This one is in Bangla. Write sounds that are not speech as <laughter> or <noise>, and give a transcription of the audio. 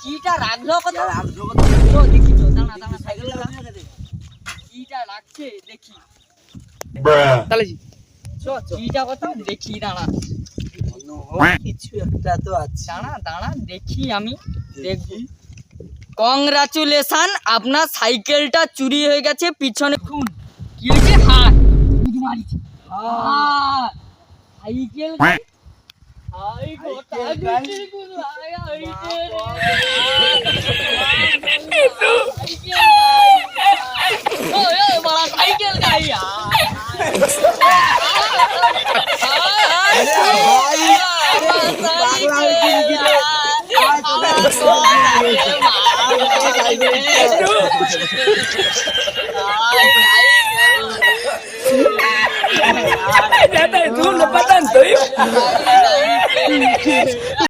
কিটা রাখল কত তো দেখি তো দাঁড়া দাঁড়া সাইকেল কিটা রাখছে দেখি। তাহলে চো কিটা কত দেখি দাঁড়া। কিছু একটা তো আছে। দাঁড়া দাঁড়া দেখি আমি দেখি। কংগ্রাচুলেশন আপনার সাইকেলটা চুরি হয়ে গেছে পিছনে খুন কি হয়েছে? হাত। Cycle cycle <laughs> Ya está, tú no para tanto.